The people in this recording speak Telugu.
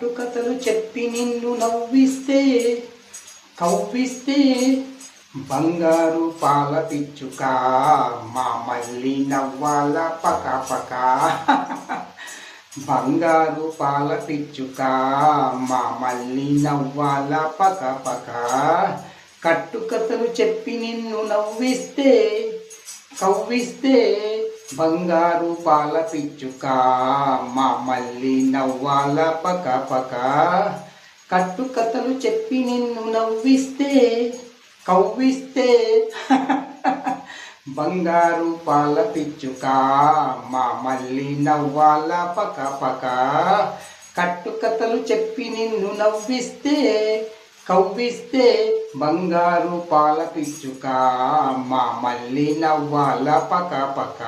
కట్టుకథలు చెప్పి నిన్ను నవ్విస్తే కవ్విస్తే బంగారు పాల పిచ్చుక మా మళ్ళీ నవ్వాల పక పక. బంగారు పాల పిచ్చుక మా మళ్ళీ నవ్వాల పక పక. కట్టుకథలు చెప్పి నిన్ను నవ్విస్తే కవ్విస్తే బంగారు పాల పిచ్చుక మా మళ్ళీ నవ్వాల పక పక. కట్టుకథలు చెప్పి నిన్ను నవ్విస్తే కవ్విస్తే. బంగారు పాల పిచ్చుక మా మళ్ళీ నవ్వాల పక పక. కట్టుకథలు చెప్పి నిన్ను నవ్విస్తే కవ్విస్తే బంగారు పాల పిచ్చుక మా మళ్ళీ నవ్వాల పక పక.